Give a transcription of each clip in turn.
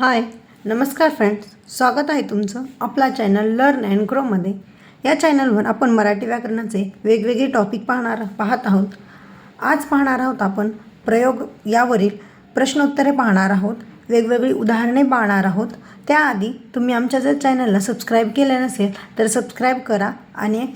हाय नमस्कार फ्रेंड्स स्वागत आहे तुमचं आपला चॅनल लर्न अँड ग्रोमध्ये या चॅनलवर आपण मराठी व्याकरणाचे वेगवेगळे टॉपिक पाहणार पाहत आहोत. आज पाहणार आहोत आपण प्रयोग यावरील प्रश्नोत्तरे पाहणार आहोत. वेगवेगळी उदाहरणे पाहणार आहोत. त्याआधी तुम्ही आमच्या जर चॅनलला सबस्क्राईब केले नसेल तर सबस्क्राईब करा आणि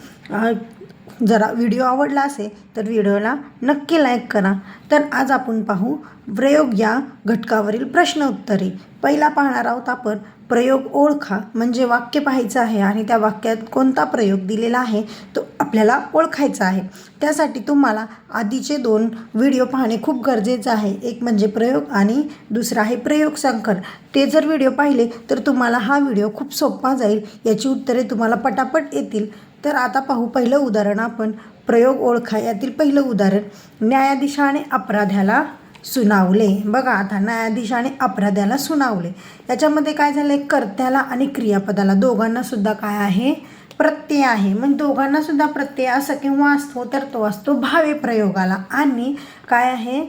जरा व्हिडिओ आवडला असेल तर व्हिडिओला नक्की लाईक करा. तर आज आपण पाहू प्रयोग या घटकावरील प्रश्न उत्तरे पहिला पाहणार आहोत आपण प्रयोग ओळखा म्हणजे वाक्य पाहायचं आहे आणि त्या वाक्यात कोणता प्रयोग दिलेला आहे तो आपल्याला ओळखायचा आहे. त्यासाठी तुम्हाला आधीचे दोन व्हिडिओ पाहणे खूप गरजेचं आहे. एक म्हणजे प्रयोग आणि दुसरा आहे प्रयोग संकर ते जर व्हिडिओ पाहिले तर तुम्हाला हा व्हिडिओ खूप सोपा जाईल. याची उत्तरे तुम्हाला पटापट येतील. तर आता पाहू पहिलं उदाहरण आपण प्रयोग ओळखा. यातील पहिलं उदाहरण न्यायाधीशाने अपराध्याला सुनावले. बघा आता न्यायाधीशाने अपराध्याला सुनावले. याच्यामध्ये काय झालं आहे कर्त्याला आणि क्रियापदाला दोघांना सुद्धा काय आहे? प्रत्यय आहे. म्हणजे दोघांना सुद्धा प्रत्यय असं किंवा असतो तर तो असतो भावे प्रयोगाला. आणि काय आहे?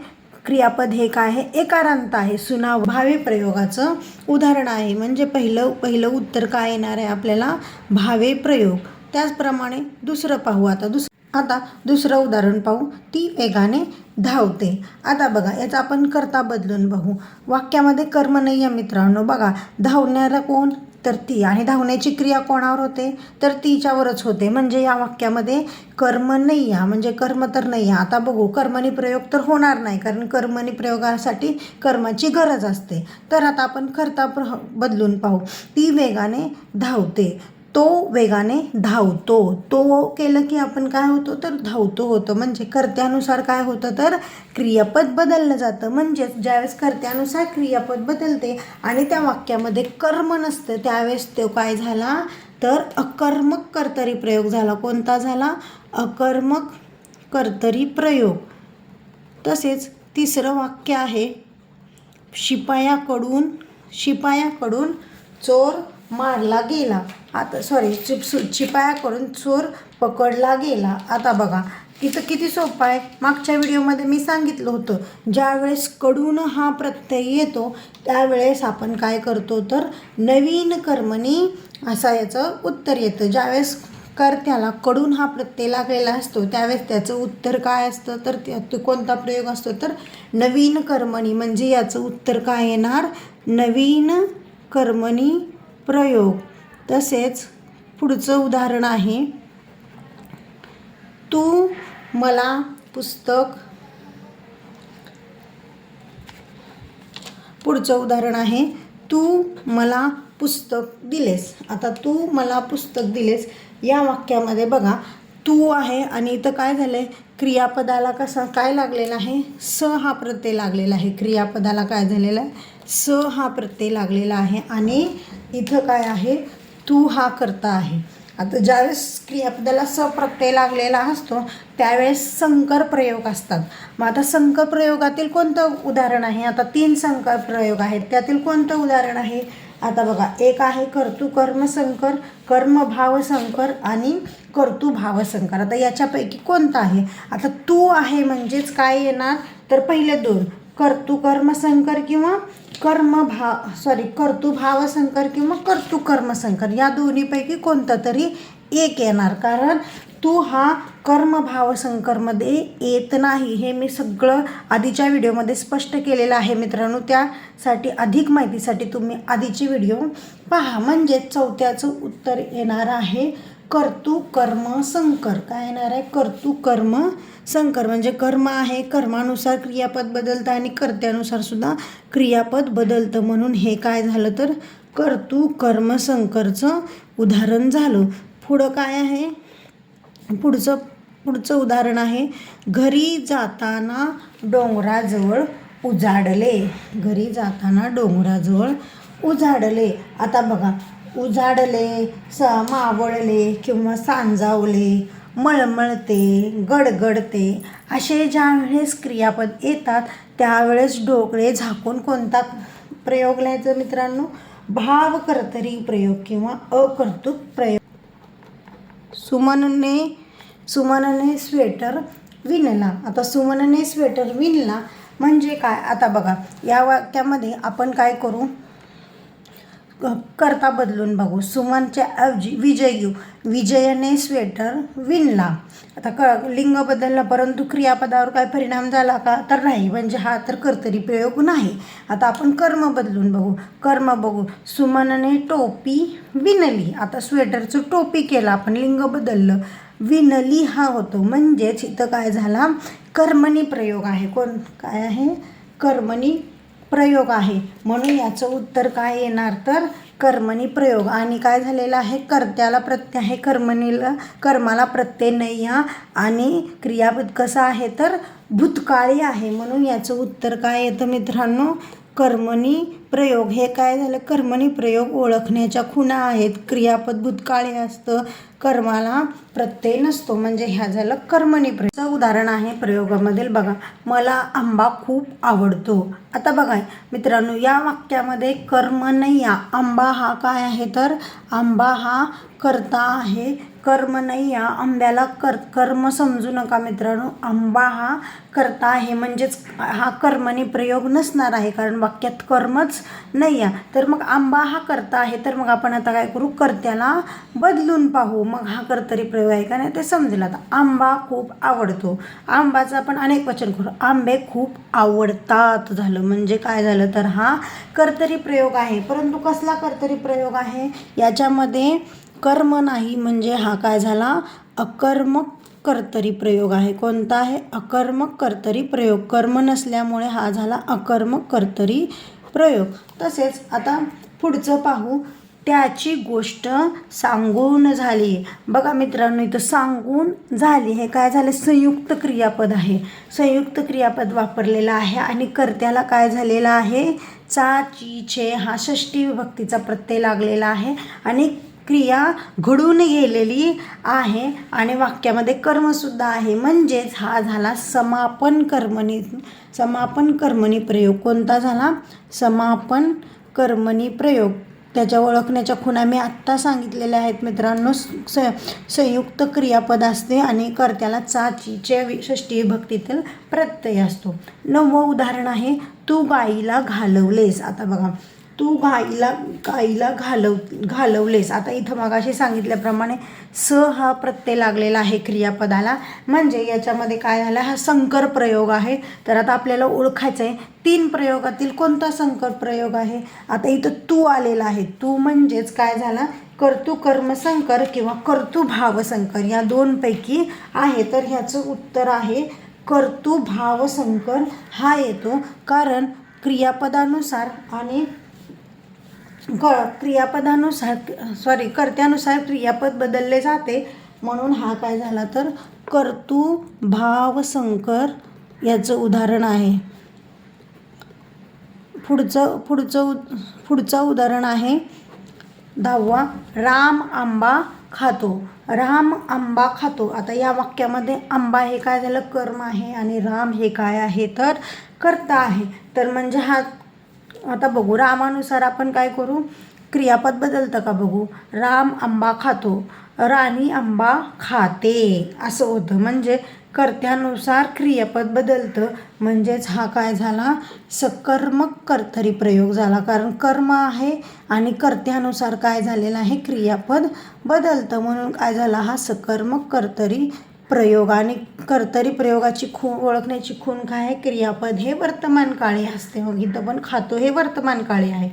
क्रियापद हे काय आहे? एकारांत आहे. सुनाव भावे प्रयोगाचं उदाहरण आहे. म्हणजे पहिलं पहिलं उत्तर काय येणार आहे आपल्याला? भावे प्रयोग. त्याचप्रमाणे दुसरं पाहू आता. दुसरं आता दुसरं उदाहरण पाहू. ती वेगाने धावते. आता बघा याचा आपण करता बदलून बघू. वाक्यामध्ये कर्म नाही आहे मित्रांनो. बघा धावणारा कोण? तर ती. आणि धावण्याची क्रिया कोणावर होते? तर तिच्यावरच होते. म्हणजे या वाक्यामध्ये कर्म नाही आहे म्हणजे कर्म तर नाही आहे आता बघू कर्मणी प्रयोग तर होणार नाही. कारण कर्मणी प्रयोगासाठी कर्माची गरज असते. तर आता आपण करता प्र बदलून पाहू. ती वेगाने धावते. तो वेगाने धावतो. तो केलं की आपण काय होतो तर धावतो होतं. म्हणजे कर्त्यानुसार काय होतं तर क्रियापद बदललं जातं. म्हणजेच ज्यावेळेस कर्त्यानुसार क्रियापद बदलते आणि त्या वाक्यामध्ये कर्म नसतं त्यावेळेस तो काय झाला तर अकर्मक कर्तरी प्रयोग झाला. कोणता झाला? अकर्मक कर्तरी प्रयोग. तसेच तिसरं वाक्य आहे शिपायाकडून शिपायाकडून चोर मारला गेला. आता सॉरी चिप चिपाया करून चोर पकडला गेला. आता बघा तिथं किती सोपं आहे. मागच्या व्हिडिओमध्ये मी सांगितलं होतं ज्यावेळेस कडून हा प्रत्यय येतो त्यावेळेस आपण काय करतो तर नवीन कर्मणी असा याचं उत्तर येतं. ज्यावेळेस कर्त्याला कडून हा प्रत्यय लागलेला असतो त्यावेळेस त्याचं उत्तर काय असतं? तर त्या कोणता प्रयोग असतो? तर नवीन कर्मणी म्हणजे याचं उत्तर काय येणार? नवीन कर्मणी प्रयोग. तसेच पुढचं उदाहरण आहे तू मला पुस्तक पुढचं उदाहरण आहे तू मला पुस्तक दिलेस. आता तू मला पुस्तक दिलेस या वाक्यामध्ये बघा तू आहे आणि इथं काय झालं आहे क्रियापदाला कसा काय लागलेला आहे? स हा प्रत्यय लागलेला आहे. क्रियापदाला काय झालेला आहे? स हा प्रत्यय लागलेला आहे आणि इथं काय आहे? तू हा करता आहे. आता ज्यावेळेस क्रियापदाला स प्रत्यय लागलेला असतो त्यावेळेस संकर प्रयोग असतात. मग आता संकर प्रयोगातील कोणतं उदाहरण आहे? आता तीन संकर प्रयोग आहेत. त्यातील कोणतं उदाहरण आहे? आता बघा एक आहे कर्तू कर्मसंकर कर्मभावसंकर आणि कर्तुभावसंकर आता याच्यापैकी कोणतं आहे? आता तू आहे म्हणजेच काय येणार? तर पहिले दोन. कर्तुकर्मसंकर किंवा कर्मभाव सॉरी कर्तुभावसंकर किंवा कर्तुकर्मसंकर या दोन्हीपैकी कोणतं तरी एक येणार. कारण तू हा कर्मभावसंकरमध्ये येत नाही हे मी सगळं आधीच्या व्हिडिओमध्ये स्पष्ट केलेलं आहे मित्रांनो. त्यासाठी अधिक माहितीसाठी तुम्ही आधीचे व्हिडिओ पहा. म्हणजेच चौथ्याचं उत्तर येणार आहे. कर्तू कर्म संकर. काय येणार आहे? कर्तू कर्म संकर. म्हणजे कर्म आहे कर्मानुसार क्रियापद बदलतं आणि कर्त्यानुसार सुद्धा क्रियापद बदलतं. म्हणून हे काय झालं तर कर्तू कर्म संकरचं उदाहरण झालं. पुढं काय आहे? पुढचं पुढचं उदाहरण आहे. घरी जाताना डोंगराजवळ उजाडले. घरी जाताना डोंगराजवळ उजाडले. आता बघा उजाडले स मावळले किंवा सांजावले मळमळते गडगडते असे ज्या वेळेस क्रियापद येतात त्यावेळेस ढोकळे झाकून कोणता प्रयोग लिहायचा मित्रांनो? भावकर्तरी प्रयोग किंवा अकर्तुक प्रयोग. सुमनने सुमनने स्वेटर विणला. आता सुमनने स्वेटर विणला म्हणजे काय? आता बघा या वाक्यामध्ये आपण काय करू? करता बदलून बघू. सुमनच्या ऐवजी विजय घेऊ विजयने स्वेटर विणला. आता क लिंग बदललं परंतु क्रियापदावर काय परिणाम झाला का तर नाही. म्हणजे हा तर कर्तरी प्रयोग नाही. आता आपण कर्म बदलून बघू. कर्म बघू. सुमनने टोपी विणली. आता स्वेटरचं टोपी केलं. आपण लिंग बदललं. विणली हा होतो. म्हणजेच इथं काय झाला? कर्मणी प्रयोग आहे. कोण? काय आहे? कर्मणी प्रयोग आहे. म्हणून याचं उत्तर काय येणार? तर कर्मणी प्रयोग. आणि काय झालेलं आहे? कर्त्याला प्रत्यय आहे. कर्मणीला कर्माला प्रत्यय नाही हा. आणि क्रियापद कसं आहे? तर भूतकाळी आहे. म्हणून याचं उत्तर काय येतं मित्रांनो? कर्मणी प्रयोग हे काय झालं? कर्मणी प्रयोग ओळखण्याच्या खुणा आहेत. क्रियापद भूतकाळी असतं. कर्माला प्रत्यय नसतो. म्हणजे ह्या झालं कर्मणी प्रयोग. उदाहरण आहे प्रयोगामधील. बघा मला आंबा खूप आवडतो. आता बघा मित्रांनो या वाक्यामध्ये कर्म नाही. या आंबा हा काय आहे तर? आंबा हा कर्ता आहे. कर्म नाही. या आंब्याला कर कर्म समजू नका मित्रांनो. आंबा हा कर्ता आहे. म्हणजेच हा कर्मणी प्रयोग नसणार आहे. कारण वाक्यात कर्मच नाही आहे तर मग आंबा हा कर्ता आहे तर मग आपण आता काय करू? कर्त्याला बदलून पाहू. मग हा कर्तरी प्रयोग आहे का नाही ते समजेल. आता आंबा खूप आवडतो. आंबाचं आपण अनेक वचन करू. आंबे खूप आवडतात झालं. म्हणजे काय झालं तर हा कर्तरी प्रयोग आहे. परंतु कसला कर्तरी प्रयोग आहे? याच्यामध्ये कर्म नाही म्हणजे हा काय झाला? अकर्मक कर्तरी प्रयोग आहे. कोणता आहे? अकर्मक कर्तरी प्रयोग. कर्म नसल्यामुळे हा झाला अकर्मक कर्तरी प्रयोग. तसेच आता पुढचं पाहू. त्याची गोष्ट सांगून झाली. बघा मित्रांनो इथं सांगून झाली. हे काय झालं? संयुक्त क्रियापद आहे. संयुक्त क्रियापद वापरलेलं आहे आणि कर्त्याला काय झालेलं आहे? चा ची छे हा षष्टी विभक्तीचा प्रत्यय लागलेला आहे आणि क्रिया घडून गेलेली आहे आणि वाक्यामध्ये कर्मसुद्धा आहे. म्हणजेच हा झाला समापन कर्मणी समापन कर्मणी प्रयोग. कोणता झाला? समापन कर्मणी प्रयोग. त्याच्या ओळखण्याच्या खुणा मी आत्ता सांगितलेल्या आहेत मित्रांनो. स संयुक्त क्रियापद असते आणि कर्त्याला चाचीच्या वि षष्टी विभक्तीतील प्रत्यय असतो. नववं उदाहरण आहे तू गाईला घालवलेस. आता बघा. तू गाईला गाईला घालव घालवलेस. आता इथं मगाशी सांगितल्याप्रमाणे स हा प्रत्यय लागलेला आहे क्रियापदाला. म्हणजे याच्यामध्ये काय झालं? हा संकर प्रयोग आहे. तर आता आपल्याला ओळखायचं आहे तीन प्रयोगातील कोणता संकर प्रयोग आहे? आता इथं तू आलेला आहे. तू म्हणजेच काय झाला? कर्तू कर्मसंकर किंवा कर्तुभावसंकर या दोनपैकी आहे. तर ह्याचं उत्तर आहे कर्तुभावसंकर हा येतो. कारण क्रियापदानुसार आणि क क्रियापदानुसार सॉरी कर्त्यानुसार क्रियापद बदलले जाते. म्हणून हा काय झाला तर कर्तू भावसंकर याचं उदाहरण आहे. पुढचं पुढचं पुढचं उदाहरण आहे. दहावा राम आंबा खातो. राम आंबा खातो. आता या वाक्यामध्ये आंबा हे काय झालं? कर्म आहे आणि राम हे काय आहे? तर कर्ता आहे. तर म्हणजे हा आता बघू रामानुसार आपण काय करू? क्रियापद बदलतं का बघू? राम आंबा खातो राणी आंबा खाते. असं होतं. म्हणजे कर्त्यानुसार क्रियापद बदलतं. म्हणजेच हा काय झाला? सकर्मक कर्तरी प्रयोग झाला. कारण कर्म आहे आणि कर्त्यानुसार काय झालेलं आहे? क्रियापद बदलतं. म्हणून काय झाला? हा सकर्मक कर्तरी प्रयोग आणि कर्तरी प्रयोगाची खूण ओळखण्याची खूण काय आहे? क्रियापद हे वर्तमान काळी असते मग इथं पण खातो हे वर्तमान काळी आहे.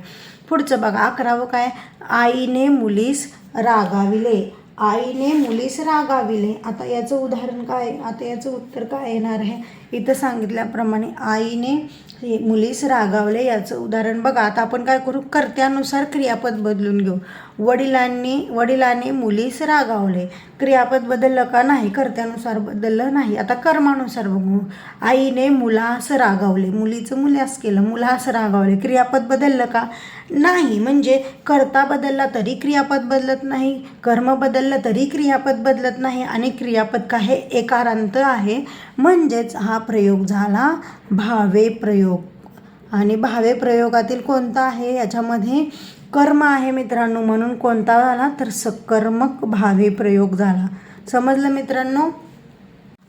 पुढचं बघा अकरावं काय? आईने मुलीस रागाविले. आईने मुलीस रागाविले. आता याचं उदाहरण काय? आता याचं उत्तर काय येणार आहे? इथं सांगितल्याप्रमाणे आईने हे मुलीस रागावले याचं उदाहरण बघा. आता आपण काय करू? कर्त्यानुसार क्रियापद बदलून घेऊ. वडिलांनी वडिलांनी मुलीस रागावले. क्रियापद बदललं का नाही? कर्त्यानुसार बदललं नाही. आता कर्मानुसार बघू. आईने मुलास रागावले. मुलीचं मुलास केलं. मुलास रागावले. क्रियापद बदललं का? नाही. म्हणजे कर्ता बदलला तरी क्रियापद बदलत नाही. कर्म बदललं तरी क्रियापद बदलत नाही. आणि क्रियापद का हे एकारांत आहे? म्हणजेच हा प्रयोग झाला भावे प्रयोग आणि भावे प्रयोगातील कोणता आहे? याच्यामध्ये कर्म आहे मित्रांनो. म्हणून कोणता झाला तर सकर्मक भावे प्रयोग झाला. समजलं मित्रांनो?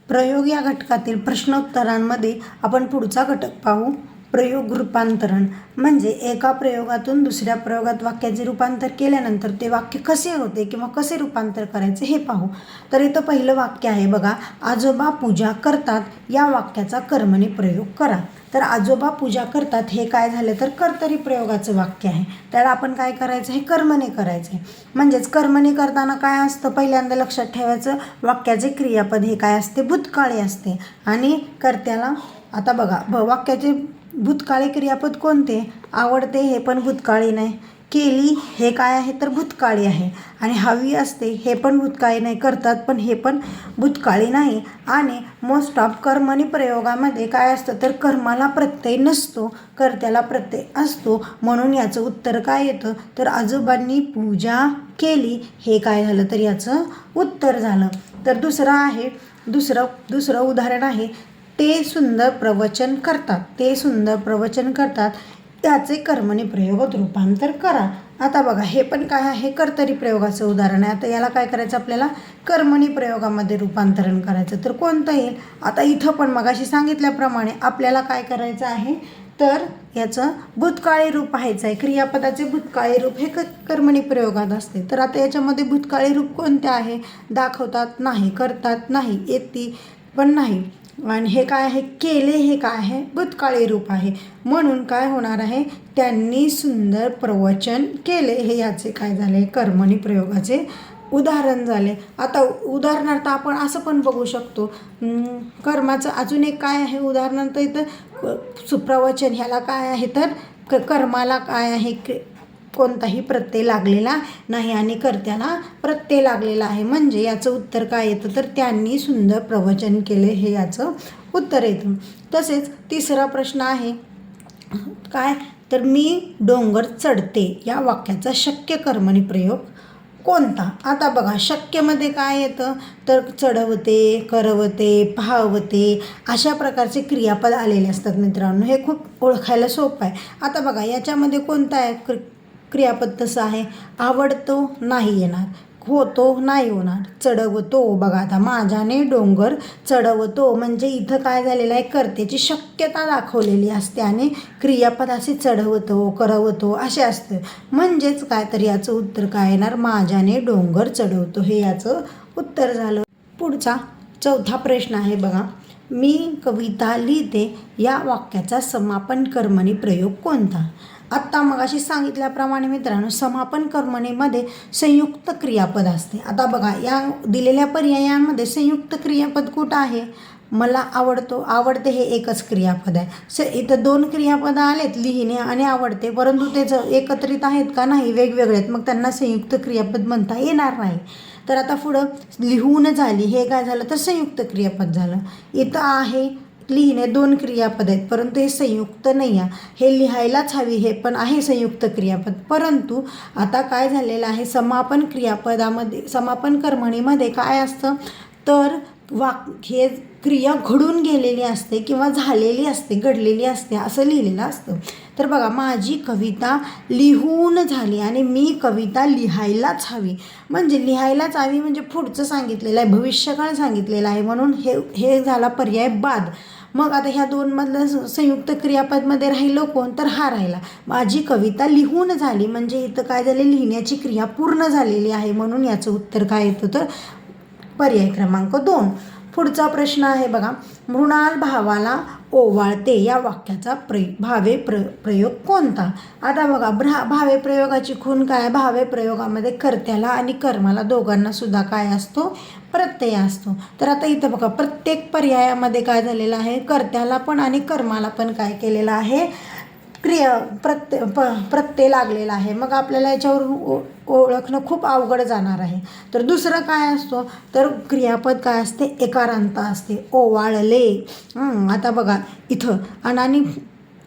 प्रयोग या घटकातील प्रश्नोत्तरांमध्ये आपण पुढचा घटक पाहू. प्रयोग रूपांतरण म्हणजे एका प्रयोगातून दुसऱ्या प्रयोगात वाक्याचे रूपांतर केल्यानंतर ते वाक्य कसे होते किंवा कसे रूपांतर करायचे हे पाहू. तर इथं पहिलं वाक्य आहे बघा आजोबा पूजा करतात या वाक्याचा कर्मणी प्रयोग करा. तर आजोबा पूजा करतात हे काय झालं तर कर्तरी प्रयोगाचं वाक्य आहे. त्याला आपण काय करायचं? हे कर्मने करायचं आहे म्हणजेच कर्मने करताना काय असतं? पहिल्यांदा लक्षात ठेवायचं वाक्याचे क्रियापद हे काय असते? भूतकाळी असते. आणि कर्त्याला आता बघा भ वाक्याचे भूतकाळी क्रियापद कोणते? आवडते हे पण भूतकाळी नाही. केली हे काय आहे तर भूतकाळी आहे. आणि हवी असते हे पण भूतकाळी नाही. करतात पण हे पण भूतकाळी नाही. आणि मोस्ट ऑफ कर्मणी प्रयोगामध्ये काय असतं तर कर्माला प्रत्यय नसतो. कर्त्याला प्रत्यय असतो. म्हणून याचं उत्तर काय येतं? तर आजोबांनी पूजा केली. हे काय झालं? तर याचं उत्तर झालं. तर दुसरं आहे दुसरं दुसरं उदाहरण आहे. ते सुंदर प्रवचन करतात. ते सुंदर प्रवचन करतात. त्याचे कर्मणी प्रयोगात रूपांतर करा. आता बघा हे पण काय आहे? कर्तरी प्रयोगाचं उदाहरण आहे. आता याला काय करायचं आपल्याला? कर्मणी प्रयोगामध्ये रूपांतरण करायचं. तर कोणतं येईल? आता इथं पण मगाशी सांगितल्याप्रमाणे आपल्याला काय करायचं आहे? तर याचं भूतकाळी रूप व्हायचं आहे. क्रियापदाचे भूतकाळी रूप हे क कर्मणी प्रयोगात असते. तर आता याच्यामध्ये भूतकाळी रूप कोणते आहे? दाखवतात नाही करतात नाही येते पण नाही. आणि हे काय आहे? केले हे काय आहे? भूतकाळी रूप आहे. म्हणून काय होणार आहे? त्यांनी सुंदर प्रवचन केले. हे याचे काय झाले? कर्मणी प्रयोगाचे उदाहरण झाले. आता उदाहरणार्थ आपण असं पण बघू शकतो. कर्माचं अजून एक काय आहे उदाहरणार्थ इथं सुप्रवचन ह्याला काय आहे? तर क कर्माला काय आहे? कोणताही प्रत्यय लागलेला नाही आणि कर्त्याला प्रत्यय लागलेला आहे. म्हणजे याचं उत्तर काय येतं? तर त्यांनी सुंदर प्रवचन केले हे याचं उत्तर येतं. तसेच तिसरा प्रश्न आहे काय? तर मी डोंगर चढते या वाक्याचा शक्य कर्मणी प्रयोग कोणता? आता बघा शक्यमध्ये काय येतं? तर चढवते करवते पाहवते अशा प्रकारचे क्रियापद आलेले असतात मित्रांनो. हे खूप ओळखायला सोपं आहे. आता बघा याच्यामध्ये कोणता आहे? क्र क्रियापद तसं आहे. आवडतो नाही येणार होतो नाही होणार. चढवतो बघा आता माझ्याने डोंगर चढवतो म्हणजे इथं काय झालेलं आहे कर्त्याची शक्यता दाखवलेली असते आणि क्रियापद असे चढवतो करवतो असे असतं. म्हणजेच काय तर याचं उत्तर काय येणार? माझ्याने डोंगर चढवतो. हे याचं उत्तर झालं. पुढचा चौथा प्रश्न आहे बघा. मी कविता लिहिते या वाक्याचा समापन कर्मणी प्रयोग कोणता? आत्ता मगाशी सांगितल्याप्रमाणे मित्रांनो समापन कर्मणीमध्ये संयुक्त क्रियापद असते. आता बघा या दिलेल्या पर्यायांमध्ये संयुक्त क्रियापद कुठं आहे? मला आवडतो आवडते हे एकच क्रियापद आहे. स इथं दोन क्रियापदं आलेत लिहिणे आणि आवडते. परंतु त्याचं एकत्रित आहेत का नाही वेगवेगळे आहेत. मग त्यांना संयुक्त क्रियापद म्हणता येणार नाही. तर आता पुढं लिहून झाली हे काय झालं? तर संयुक्त क्रियापद झालं. इथं आहे लिहिणे दोन क्रियापद आहेत. परंतु हे संयुक्त नाही आहे. हे लिहायलाच हवी हे पण आहे संयुक्त क्रियापद. परंतु आता काय झालेलं आहे? समापन क्रियापदामध्ये समापन कर्मणीमध्ये काय असतं? तर वाक हे क्रिया घडून गेलेली असते किंवा झालेली असते घडलेली असते असं लिहिलेलं असतं. तर बघा माझी कविता लिहून झाली आणि मी कविता लिहायलाच हवी. म्हणजे लिहायलाच हवी म्हणजे पुढचं सांगितलेलं आहे भविष्यकाळ सांगितलेलं आहे म्हणून हे हे झाला पर्याय बाद. मग आता ह्या दोनमधलं संयुक्त क्रियापदमध्ये राहिलं कोण? तर हा राहिला. माझी कविता लिहून झाली म्हणजे इथं काय झालं? लिहिण्याची क्रिया पूर्ण झालेली आहे म्हणून याचं उत्तर काय येतं? तर पर्याय क्रमांक दोन. पुढचा प्रश्न आहे बघा. मृणाल भावाला ओवाळते या वाक्याचा प्र भावे प्र प्रयोग कोणता? आता बघा भ्रा भावे प्रयोगाची खूण काय भावे प्रयोगामध्ये कर्त्याला आणि कर्माला दोघांना सुद्धा काय असतो? प्रत्यय असतो. तर आता इथं बघा प्रत्येक पर्यायामध्ये काय झालेलं आहे? कर्त्याला पण आणि कर्माला पण काय केलेलं आहे? क्रिया प्रत्यय प प्रत्यय लागलेला आहे. मग आपल्याला याच्यावर ओ ओळखणं खूप अवघड जाणार आहे. तर दुसरं काय असतो? तर क्रियापद काय असते? एकारांत असते. ओवाळले. आता बघा इथं अनानी आणि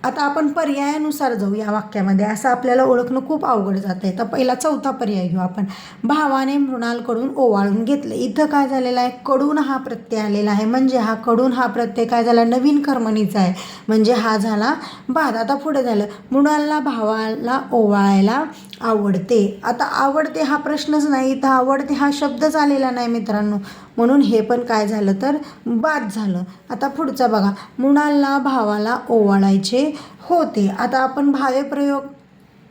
आता आपण पर्यायानुसार जाऊ या वाक्यामध्ये. असं आपल्याला ओळखणं खूप अवघड जातं आहे तर पहिला चौथा पर्याय घेऊ आपण. भावाने मृणालकडून ओवाळून घेतलं. इथं काय झालेलं आहे? कडून हा प्रत्यय आलेला आहे. म्हणजे हा कडून हा प्रत्यय काय झाला? नवीन कर्मणीचा आहे. म्हणजे हा झाला बाद. आता पुढे झालं. मृणालला भावाला ओवाळायला आवडते. आता आवडते हा प्रश्नच नाही. इथं आवडते हा शब्दच आलेला नाही मित्रांनो. म्हणून हे पण काय झालं तर बाद झालं. आता पुढचं बघा. मुणाला भावाला ओवाळायचे होते. आता आपण भावे प्रयोग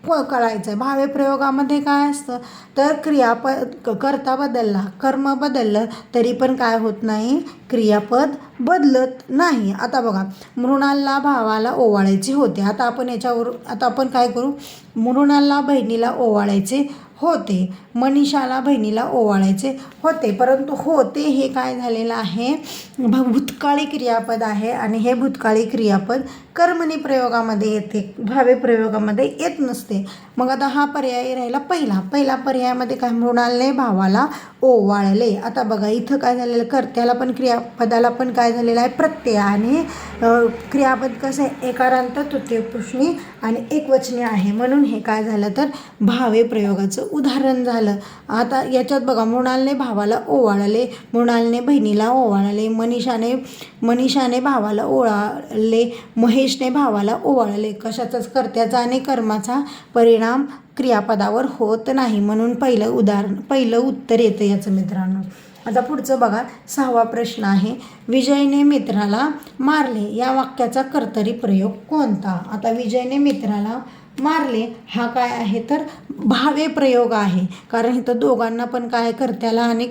प कळायचं आहे भावे प्रयोगामध्ये काय असतं? तर क्रियापद करता कर्ता बदलला. कर्म बदललं तरी पण काय होत नाही? क्रियापद बदलत नाही. आता बघा मृणालला भावाला ओवाळायचे होते. आता आपण याच्यावर आता आपण काय करू? मृणालला बहिणीला ओवाळायचे होते. मनीषाला बहिणीला ओवाळायचे होते. परंतु होते हे काय झालेलं आहे? भ- भूतकाळी क्रियापद आहे आणि हे भूतकाळी क्रियापद कर्मणी प्रयोगामध्ये येते. भावे प्रयोगामध्ये येत नसते. मग आता हा पर्याय राहिला पहिला. पहिला पर्यायामध्ये काय? मृणालने भावाला ओवाळले आता बघा इथं काय झालेलं कर्त्याला पण क्रियापदाला पण काय झालेलं आहे प्रत्यय. आणि क्रियापद कसं आहे एकारांत तृतीयपुष्णी आणि एकवचनी आहे. म्हणून हे काय झालं तर भावे प्रयोगाचं उदाहरण झालं. आता याच्यात बघा मृणालने भावाला ओवाळले मृणालने बहिणीला ओवाळले मनीषाने मनीषाने भावाला ओवाळले महेशने भावाला ओवाळले. कशाचाच? कर्त्याचा आणि कर्माचा परिणाम क्रियापदावर होत नाही म्हणून पहिलं उदाहरण पहिलं उत्तर येतं याचं मित्रांनो. आता पुढचं बघा. सहावा प्रश्न आहे. विजयने मित्राला मारले. या वाक्याचा कर्तरी प्रयोग कोणता? आता विजयने मित्राला मारले. हा काय आहे? तर भावे प्रयोग आहे. कारण इथं दोघांना पण काय कर्त्याला आणि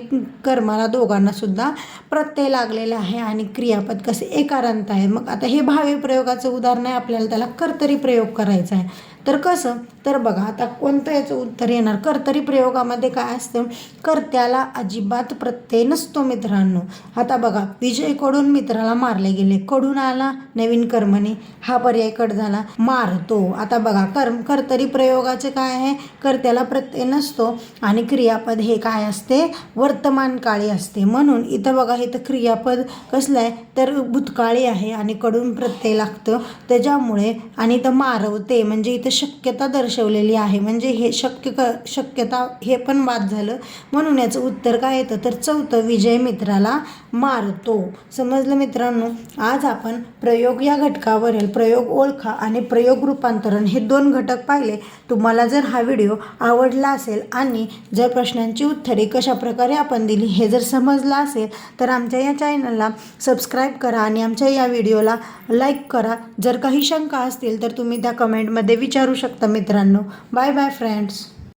कर्माला दोघांनासुद्धा प्रत्यय लागलेला आहे आणि क्रियापद कसे एकारांत आहे. मग आता हे भावे प्रयोगाचं उदाहरण आहे. आपल्याला त्याला कर्तरी प्रयोग करायचा आहे. तर कसं? तर बघा आता कोणतं याचं उत्तर येणार? कर्तरी प्रयोगामध्ये काय असतं? कर्त्याला अजिबात प्रत्यय नसतो मित्रांनो. आता बघा विजयकडून मित्राला मारले गेले. कडून आला नवीन कर्मने हा पर्याय कट झाला. मारतो. आता बघा कर्म कर्तरी प्रयोगाचे काय आहे? कर्त्याला प्रत्यय नसतो आणि क्रियापद हे काय असते? वर्तमान काळी असते. म्हणून इथं बघा इथं क्रियापद कसलं आहे? तर भूतकाळी आहे आणि कडून प्रत्यय लागतं. त्याच्यामुळे आणि इथं मारवते. म्हणजे इथं शक्यता दर्शवलेली आहे. म्हणजे हे शक्य क शक्यता हे पण बाद झालं. म्हणून याचं उत्तर काय येतं? तर चौथं विजय मित्राला मारतो. समजलं मित्रांनो? आज आपण प्रयोग या घटकावरील प्रयोग ओळखा आणि प्रयोग रूपांतरण हे दोन घटक पाहिले. तुम्हाला जर हा व्हिडिओ आवडला असेल आणि जर प्रश्नांची उत्तरे कशा प्रकारे आपण दिली हे जर समजलं असेल तर आमच्या या चॅनलला सबस्क्राईब करा आणि आमच्या या व्हिडिओला लाईक करा. जर काही शंका असतील तर तुम्ही त्या कमेंटमध्ये विचारू शकता मित्रांनो. Bye bye friends